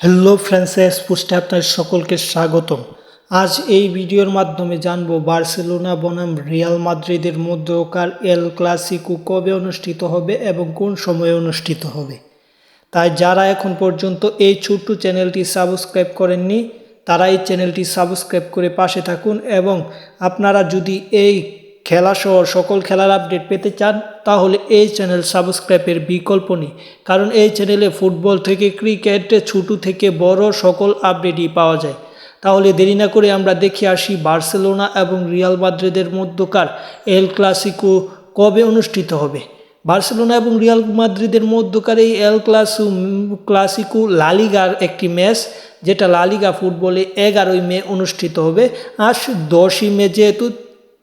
Hello friends পোস্টে আপনার সকলকে স্বাগতম। আজ এই ভিডিওর মাধ্যমে জানব বার্সেলোনা, বনাম, রিয়াল মাদ্রিদের মধ্যকার এল ক্লাসিকো কবে অনুষ্ঠিত হবে এবং কোন সময়ে অনুষ্ঠিত হবে। তাই যারা এখন পর্যন্ত এই ছোট্ট চ্যানেলটি সাবস্ক্রাইব করেননি, তারা এই চ্যানেলটি সাবস্ক্রাইব করে পাশে থাকুন এবং আপনারা যদি এই খেলাসহ সকল খেলার আপডেট পেতে চান, তাহলে এই চ্যানেল সাবস্ক্রাইবের বিকল্প নেই। কারণ এই চ্যানেলে ফুটবল থেকে, ক্রিকেট ছোট থেকে, বড় সকল আপডেটই পাওয়া যায়। তাহলে দেরি না করে আমরা দেখে আসি বার্সেলোনা এবং রিয়াল মাদ্রিদের মধ্যকার এল ক্লাসিকো কবে অনুষ্ঠিত হবে। বার্সেলোনা এবং রিয়াল মাদ্রিদের মধ্যকার এই এল ক্লাসু ক্লাসিকো লালিগার একটি ম্যাচ, যেটা লালিগা ফুটবলে এগারোই মে অনুষ্ঠিত হবে। আজ দশই মে যেহেতু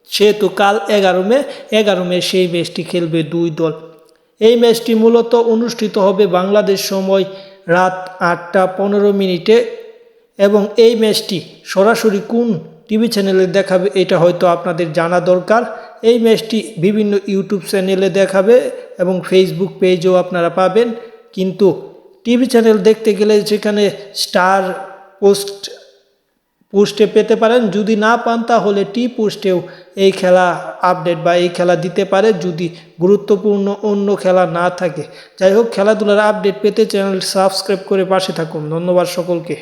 সেহেতু কাল এগারো মে এগারো মে সেই ম্যাচটি খেলবে দুই দল। এই ম্যাচটি মূলত অনুষ্ঠিত হবে বাংলাদেশ সময় রাত আটটা পনেরো মিনিটে এবং এই ম্যাচটি সরাসরি কোন টিভি চ্যানেলে দেখাবে এটা হয়তো আপনাদের জানা দরকার। এই ম্যাচটি বিভিন্ন ইউটিউব চ্যানেলে দেখাবে এবং ফেসবুক পেজও আপনারা পাবেন। কিন্তু টিভি চ্যানেল দেখতে গেলে সেখানে স্টার পোস্ট পোস্টে পেতে পারেন। যদি না পান, তাহলে টি পোস্টেও এই খেলা আপডেট বা এই খেলা দিতে পারে। যদি গুরুত্বপূর্ণ অন্য খেলা না থাকে। যাই হোক, খেলাধুলার আপডেট পেতে চ্যানেল সাবস্ক্রাইব করে পাশে থাকুন। ধন্যবাদ সকলকে।